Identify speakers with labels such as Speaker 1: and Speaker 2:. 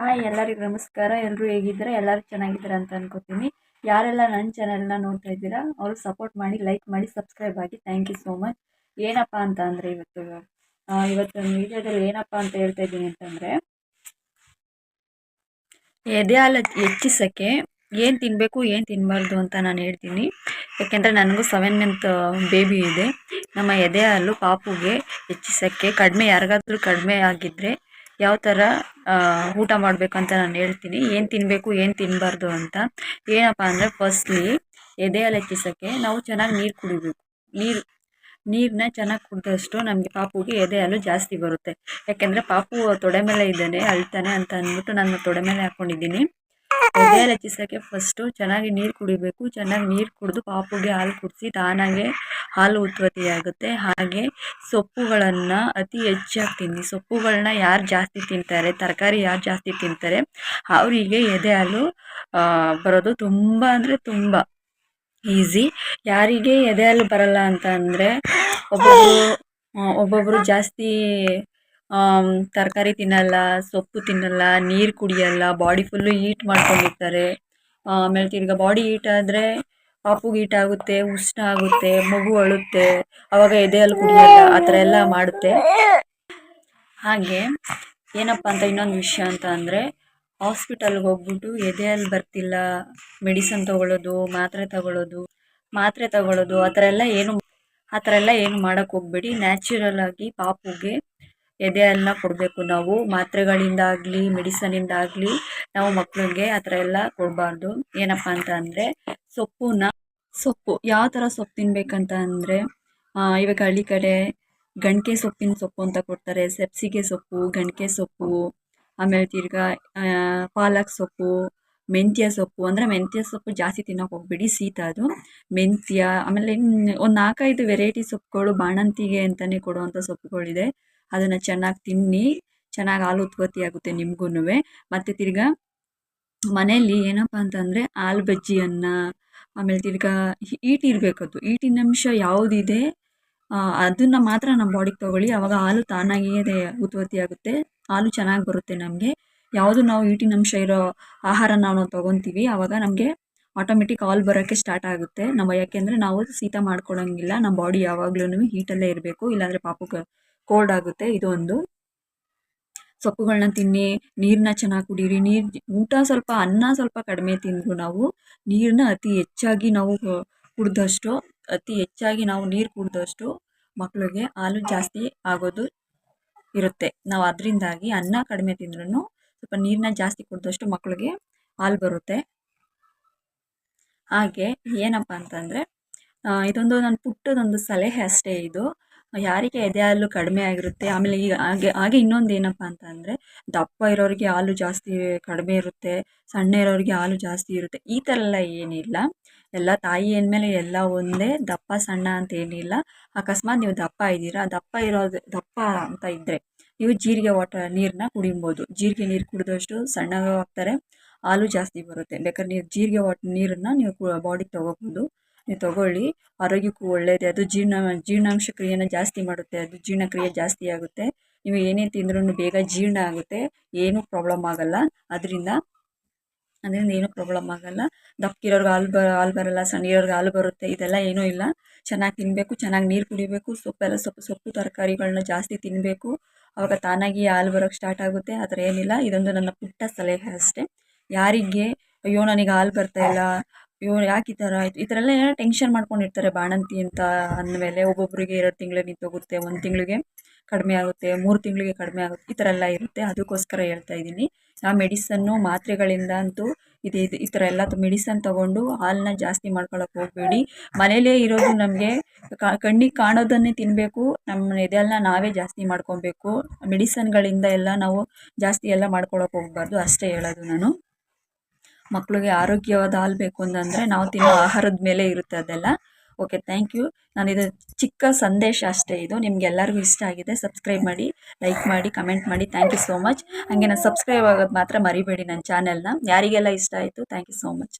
Speaker 1: Hi ಎಲ್ಲರಿಗೂ ನಮಸ್ಕಾರ. ಎಲ್ಲರೂ ಹೇಗಿದ್ದೀರಾ? ಎಲ್ಲರೂ ಚೆನ್ನಾಗಿದ್ದೀರಾ ಅಂತ ಅನ್ಕೋತೀನಿ. ಯಾರೆಲ್ಲ ನನ್ನ ಚಾನೆಲ್ನ ನೋಡ್ತಾ ಇದ್ದೀರಾ, ಅವರು ಸಪೋರ್ಟ್ ಮಾಡಿ ಲೈಕ್ ಮಾಡಿ ಸಬ್ಸ್ಕ್ರೈಬ್ ಆಗಿ. ಥ್ಯಾಂಕ್ ಯು ಸೋ ಮಚ್ ಏನಪ್ಪ ಅಂತ ಅಂದರೆ ಇವತ್ತು ಇವತ್ತು ವಿಡಿಯೋದಲ್ಲಿ ಏನಪ್ಪ ಅಂತ ಹೇಳ್ತಾ ಇದ್ದೀನಿ ಅಂತಂದರೆ ಎದೆ ಹಾಲು ಹೆಚ್ಚಿಸೋಕ್ಕೆ ಏನು ತಿನ್ನಬೇಕು ಏನು ತಿನ್ನಬಾರ್ದು ಅಂತ ನಾನು ಹೇಳ್ತೀನಿ. ಯಾಕೆಂದರೆ ನನಗೂ ಸೆವೆನ್ ಮಂತ್ ಬೇಬಿ ಇದೆ. ನಮ್ಮ ಎದೆ ಹಾಲು ಪಾಪುಗೆ ಹೆಚ್ಚಿಸೋಕ್ಕೆ ಕಡಿಮೆ, ಯಾರಿಗಾದ್ರೂ ಕಡಿಮೆ ಆಗಿದ್ದರೆ ಯಾವ ಥರ ಊಟ ಅಂತ ನಾನು ಹೇಳ್ತೀನಿ. ಏನು ತಿನ್ನಬೇಕು ಏನು ತಿನ್ನಬಾರ್ದು ಅಂತ. ಏನಪ್ಪ ಅಂದರೆ ಫಸ್ಟ್ಲಿ ಎದೆ ಹಾಲು ನಾವು ಚೆನ್ನಾಗಿ ನೀರು ಕುಡಿಬೇಕು. ನೀರು ನೀರನ್ನ ಚೆನ್ನಾಗಿ ಕುಡಿದಷ್ಟು ನಮಗೆ ಪಾಪುಗೆ ಎದೆ ಹಾಲು ಜಾಸ್ತಿ ಬರುತ್ತೆ. ಯಾಕೆಂದರೆ ಪಾಪು ತೊಡೆ ಮೇಲೆ ಇದ್ದಾನೆ, ಅಳ್ತಾನೆ ಅಂತ ಅಂದ್ಬಿಟ್ಟು ನಾನು ತೊಡೆ ಮೇಲೆ ಹಾಕ್ಕೊಂಡಿದ್ದೀನಿ ಎದೆ ಹಾಲು ಹೆಚ್ಚಿಸೋಕ್ಕೆ ಫಸ್ಟು ಚೆನ್ನಾಗಿ ನೀರು ಕುಡಿಬೇಕು. ಚೆನ್ನಾಗಿ ನೀರು ಕುಡಿದು ಪಾಪುಗೆ ಹಾಲು ಕುಡಿಸಿ ತಾನಾಗೆ ಹಾಲು ಉತ್ಪತ್ತಿ ಆಗುತ್ತೆ ಹಾಗೆ ಸೊಪ್ಪುಗಳನ್ನು ಅತಿ ಹೆಚ್ಚಾಗಿ ತಿನ್ನಿ ಸೊಪ್ಪುಗಳನ್ನ ಯಾರು ಜಾಸ್ತಿ ತಿಂತಾರೆ, ತರಕಾರಿ ಯಾರು ಜಾಸ್ತಿ ತಿಂತಾರೆ, ಅವರಿಗೆ ಎದೆ ಹಾಲು ಬರೋದು ತುಂಬ ಅಂದರೆ ತುಂಬ ಈಸಿ. ಯಾರಿಗೆ ಎದೆ ಹಾಲು ಬರಲ್ಲ ಅಂತ ಅಂದರೆ ಒಬ್ಬೊಬ್ಬರು ಒಬ್ಬೊಬ್ಬರು ಜಾಸ್ತಿ ತರಕಾರಿ ತಿನ್ನಲ್ಲ, ಸೊಪ್ಪು ತಿನ್ನಲ್ಲ, ನೀರು ಕುಡಿಯಲ್ಲ, ಬಾಡಿ ಫುಲ್ಲು ಹೀಟ್ ಮಾಡ್ಕೊಂಡಿರ್ತಾರೆ. ಆಮೇಲೆ ತಿರ್ಗಾ ಬಾಡಿ ಹೀಟ್ ಆದರೆ ಪಾಪುಗೆ ಹೀಟ್ ಆಗುತ್ತೆ, ಉಷ್ಣ ಆಗುತ್ತೆ, ಮಗು ಅಳುತ್ತೆ, ಅವಾಗ ಎದೆ ಹಾಲು ಕುಡಿಯಲ್ಲ, ಆ ಥರ ಎಲ್ಲ ಮಾಡುತ್ತೆ. ಹಾಗೆ ಏನಪ್ಪ ಅಂತ ಇನ್ನೊಂದು ವಿಷಯ ಅಂತ ಅಂದರೆ ಹಾಸ್ಪಿಟಲ್ಗೆ ಹೋಗ್ಬಿಟ್ಟು ಎದೆ ಹಾಲು ಬರ್ತಿಲ್ಲ ಮೆಡಿಸನ್ ತಗೊಳ್ಳೋದು ಮಾತ್ರೆ ತಗೊಳ್ಳೋದು ಮಾತ್ರೆ ತಗೊಳ್ಳೋದು ಆ ಥರ ಎಲ್ಲ ಏನು, ಆ ಥರ ಎಲ್ಲ ಏನು ಮಾಡೋಕ್ಕೆ ಹೋಗ್ಬೇಡಿ. ನ್ಯಾಚುರಲ್ ಆಗಿ ಪಾಪುಗೆ ಎದೆ ಹಾಲನ್ನ ಕೊಡಬೇಕು ನಾವು. ಮಾತ್ರೆಗಳಿಂದಾಗಲಿ ಆಗಲಿ ಮೆಡಿಸನಿಂದ ಆಗಲಿ ನಾವು ಮಕ್ಕಳಿಗೆ ಆ ಥರ ಎಲ್ಲ ಕೊಡಬಾರ್ದು. ಏನಪ್ಪ ಅಂತ ಅಂದರೆ ಸೊಪ್ಪನ್ನ ಸೊಪ್ಪು ಯಾವ ಥರ ಸೊಪ್ಪು ತಿನ್ನಬೇಕಂತ ಅಂದರೆ ಇವಾಗ ಹಳ್ಳಿ ಕಡೆ ಗಂಟೆ ಸೊಪ್ಪಿನ ಸೊಪ್ಪು ಅಂತ ಕೊಡ್ತಾರೆ. ಸೆಪ್ಸಿಗೆ ಸೊಪ್ಪು ಗಂಟೆ ಸೊಪ್ಪು, ಆಮೇಲೆ ತಿರ್ಗಾ ಪಾಲಕ್ ಸೊಪ್ಪು, ಮೆಂತ್ಯ ಸೊಪ್ಪು. ಅಂದರೆ ಮೆಂತ್ಯ ಸೊಪ್ಪು ಜಾಸ್ತಿ ತಿನ್ನೋಕೆ ಹೋಗ್ಬಿಡಿ ಸೀತ ಅದು. ಮೆಂತ್ಯ, ಆಮೇಲೆ ಒಂದು ನಾಲ್ಕೈದು ವೆರೈಟಿ ಸೊಪ್ಪುಗಳು ಬಾಣಂತಿಗೆ ಅಂತಲೇ ಕೊಡುವಂಥ ಸೊಪ್ಪುಗಳಿದೆ. ಅದನ್ನು ಚೆನ್ನಾಗಿ ತಿನ್ನಿ, ಚೆನ್ನಾಗಿ ಹಾಲು ಉತ್ಪತ್ತಿ ಆಗುತ್ತೆ ನಿಮ್ಗೂ ಮತ್ತು ತಿರ್ಗಾ ಮನೆಯಲ್ಲಿ ಏನಪ್ಪ ಅಂತಂದರೆ ಹಾಲು ಬಜ್ಜಿಯನ್ನು, ಆಮೇಲೆ ತಿರ್ಗಾ ಈಟ್ ಇರಬೇಕದು ಈಟಿನ ಅಂಶ ಯಾವುದಿದೆ ಅದನ್ನು ಮಾತ್ರ ನಮ್ಮ ಬಾಡಿಗೆ ತೊಗೊಳ್ಳಿ. ಆವಾಗ ಹಾಲು ತಾನಾಗಿಯೇ ಉತ್ಪತ್ತಿ ಆಗುತ್ತೆ. ಹಾಲು ಚೆನ್ನಾಗಿ ಬರುತ್ತೆ ನಮಗೆ. ಯಾವುದು ನಾವು ಈಟಿನ ಅಂಶ ಇರೋ ಆಹಾರ ನಾವು ತೊಗೊತೀವಿ ಆವಾಗ ನಮಗೆ ಆಟೋಮೆಟಿಕ್ ಹಾಲು ಬರೋಕ್ಕೆ ಸ್ಟಾರ್ಟ್ ಆಗುತ್ತೆ. ನಾವು ಯಾಕೆಂದರೆ ನಾವು ಶೀತ ಮಾಡ್ಕೊಳಂಗಿಲ್ಲ. ನಮ್ಮ ಬಾಡಿ ಯಾವಾಗ್ಲೂ ಹೀಟಲ್ಲೇ ಇರಬೇಕು. ಇಲ್ಲಾಂದರೆ ಪಾಪುಗೆ ಕೋಲ್ಡ್ ಆಗುತ್ತೆ, ಇದು ಒಂದು. ಸೊಪ್ಪುಗಳನ್ನ ತಿನ್ನಿ ನೀರನ್ನ ಚೆನ್ನಾಗಿ ಕುಡೀರಿ, ನೀರು ಊಟ ಸ್ವಲ್ಪ, ಅನ್ನ ಸ್ವಲ್ಪ ಕಡಿಮೆ ತಿಂದು ನಾವು ನೀರನ್ನ ಅತಿ ಹೆಚ್ಚಾಗಿ ನಾವು ಕುಡ್ದಷ್ಟು, ಅತಿ ಹೆಚ್ಚಾಗಿ ನಾವು ನೀರು ಕುಡ್ದಷ್ಟು ಮಕ್ಕಳಿಗೆ ಹಾಲು ಜಾಸ್ತಿ ಆಗೋದು ಇರುತ್ತೆ. ನಾವು ಅದರಿಂದಾಗಿ ಅನ್ನ ಕಡಿಮೆ ತಿಂದ್ರೂ ಸ್ವಲ್ಪ ನೀರನ್ನ ಜಾಸ್ತಿ ಕುಡ್ದಷ್ಟು ಮಕ್ಕಳಿಗೆ ಹಾಲು ಬರುತ್ತೆ. ಹಾಗೆ ಏನಪ್ಪ ಅಂತಂದರೆ ಇದೊಂದು ನನ್ನ ಪುಟ್ಟದೊಂದು ಸಲಹೆ ಅಷ್ಟೇ ಇದು. ಯಾರಿಗೆ ಎದೆ ಹಾಲು ಕಡಿಮೆ ಆಗಿರುತ್ತೆ, ಆಮೇಲೆ ಈಗ ಹಾಗೆ ಹಾಗೆ ಇನ್ನೊಂದು ಏನಪ್ಪ ಅಂತ ಅಂದರೆ, ದಪ್ಪ ಇರೋರಿಗೆ ಹಾಲು ಜಾಸ್ತಿ ಕಡಿಮೆ ಇರುತ್ತೆ, ಸಣ್ಣ ಇರೋರಿಗೆ ಹಾಲು ಜಾಸ್ತಿ ಇರುತ್ತೆ, ಈ ಥರ ಎಲ್ಲ ಏನಿಲ್ಲ. ಎಲ್ಲ ತಾಯಿ ಅಂದಮೇಲೆ ಎಲ್ಲ ಒಂದೇ, ದಪ್ಪ ಸಣ್ಣ ಅಂತ ಏನಿಲ್ಲ. ಅಕಸ್ಮಾತ್ ನೀವು ದಪ್ಪ ಇದ್ದೀರಾ, ದಪ್ಪ ಇರೋದು, ದಪ್ಪ ಅಂತ ಇದ್ದರೆ ನೀವು ಜೀರಿಗೆ ವಾಟರ್ ನೀರನ್ನ ಕುಡಿಬೋದು. ಜೀರಿಗೆ ನೀರು ಕುಡಿದಷ್ಟು ಸಣ್ಣವಾಗ್ತಾರೆ ಆಗ್ತಾರೆ ಹಾಲು ಜಾಸ್ತಿ ಬರುತ್ತೆ. ಬೇಕಾದ್ರೆ ನೀವು ಜೀರಿಗೆ ವಾಟರ್ ನೀರನ್ನು ನೀವು ಬಾಡಿಗೆ ತೊಗೋಬೋದು. ನೀವು ತಗೊಳ್ಳಿ. ಆರೋಗ್ಯಕ್ಕೂ ಒಳ್ಳೆಯದೇ ಅದು ಜೀರ್ಣ, ಜೀರ್ಣಾಂಶ ಕ್ರಿಯೆನ ಜಾಸ್ತಿ ಮಾಡುತ್ತೆ. ಅದು ಜೀರ್ಣಕ್ರಿಯೆ ಜಾಸ್ತಿ ಆಗುತ್ತೆ. ನೀವು ಏನೇ ತಿಂದ್ರೂ ಬೇಗ ಜೀರ್ಣ ಆಗುತ್ತೆ. ಏನೂ ಪ್ರಾಬ್ಲಮ್ ಆಗಲ್ಲ. ಅದರಿಂದ ಅದರಿಂದ ಏನೂ ಪ್ರಾಬ್ಲಮ್ ಆಗಲ್ಲ. ದಪ್ಪಗಿರೋರ್ಗೆ ಹಾಲು ಬ, ಹಾಲು ಬರಲ್ಲ ಸಣ್ಣ ಇರೋರ್ಗೆ ಹಾಲು ಬರುತ್ತೆ, ಇದೆಲ್ಲ ಏನೂ ಇಲ್ಲ. ಚೆನ್ನಾಗಿ ತಿನ್ನಬೇಕು ಚೆನ್ನಾಗಿ ನೀರು ಕುಡಿಬೇಕು, ಸೊಪ್ಪೆಲ್ಲ, ಸೊಪ್ಪು ಸೊಪ್ಪು ತರಕಾರಿಗಳನ್ನ ಜಾಸ್ತಿ ತಿನ್ನಬೇಕು ಆವಾಗ ತಾನಾಗಿ ಹಾಲು ಬರೋಕ್ಕೆ ಸ್ಟಾರ್ಟ್ ಆಗುತ್ತೆ. ಆ ಥರ ಏನಿಲ್ಲ. ಇದೊಂದು ನನ್ನ ಪುಟ್ಟ ಸಲಹೆ ಅಷ್ಟೇ. ಯಾರಿಗೆ, ಅಯ್ಯೋ, ನನಗೆ ಹಾಲು ಬರ್ತಾ ಅಯ್ಯೋ ಯಾಕೆ ಈ ಥರ ಆಯಿತು. ಈ ಥರ ಎಲ್ಲ ಏನೋ ಟೆನ್ಷನ್ ಮಾಡ್ಕೊಂಡಿರ್ತಾರೆ, ಬಾಣಂತಿ ಅಂತ ಅಂದಮೇಲೆ ಒಬ್ಬೊಬ್ಬರಿಗೆ ಎರಡು ತಿಂಗಳು ನಿಂತೋಗುತ್ತೆ ಒಂದು ತಿಂಗಳಿಗೆ ಕಡಿಮೆ ಆಗುತ್ತೆ, ಮೂರು ತಿಂಗಳಿಗೆ ಕಡಿಮೆ ಆಗುತ್ತೆ, ಈ ಥರ ಎಲ್ಲ ಇರುತ್ತೆ. ಅದಕ್ಕೋಸ್ಕರ ಹೇಳ್ತಾ ಇದ್ದೀನಿ. ಆ ಮೆಡಿಸನ್ನು ಮಾತ್ರೆಗಳಿಂದ ಅಂತೂ ಇದು ಇದು, ಈ ಥರ ಎಲ್ಲ ಮೆಡಿಸನ್ ತೊಗೊಂಡು ಹಾಲನ್ನ ಜಾಸ್ತಿ ಮಾಡ್ಕೊಳಕ್ಕೆ ಹೋಗಬೇಡಿ. ಮನೇಲೇ ಇರೋದು ನಮಗೆ ಕಣ್ಣಿಗೆ ಕಾಣೋದನ್ನೇ ತಿನ್ನಬೇಕು ನಮ್ಮ ಇದೆಲ್ಲ ನಾವೇ ಜಾಸ್ತಿ ಮಾಡ್ಕೊಬೇಕು. ಮೆಡಿಸನ್ಗಳಿಂದ ಎಲ್ಲ ನಾವು ಜಾಸ್ತಿ ಎಲ್ಲ ಮಾಡ್ಕೊಳಕ್ಕೆ ಹೋಗಬಾರ್ದು, ಅಷ್ಟೇ ಹೇಳೋದು ನಾನು. ಮಕ್ಕಳಿಗೆ ಆರೋಗ್ಯವಾದ ಹಾಲು ಬೇಕು ಅಂತಂದರೆ ನಾವು ತಿನ್ನೋ ಆಹಾರದ ಮೇಲೆ ಇರುತ್ತೆ ಅದೆಲ್ಲ. ಓಕೆ ಥ್ಯಾಂಕ್ ಯು ನಾನು ಇದು ಚಿಕ್ಕ ಸಂದೇಶ ಅಷ್ಟೇ ಇದು. ನಿಮ್ಗೆಲ್ಲರಿಗೂ ಇಷ್ಟ ಆಗಿದೆ ಸಬ್ಸ್ಕ್ರೈಬ್ ಮಾಡಿ ಲೈಕ್ ಮಾಡಿ ಕಮೆಂಟ್ ಮಾಡಿ. ಥ್ಯಾಂಕ್ ಯು ಸೋ ಮಚ್ ಹಾಗೆ ನಾನು ಸಬ್ಸ್ಕ್ರೈಬ್ ಆಗೋದು ಮಾತ್ರ ಮರಿಬೇಡಿ ನನ್ನ ಚಾನೆಲ್ನ ಯಾರಿಗೆಲ್ಲ ಇಷ್ಟ ಆಯಿತು ಥ್ಯಾಂಕ್ ಯು ಸೋ ಮಚ್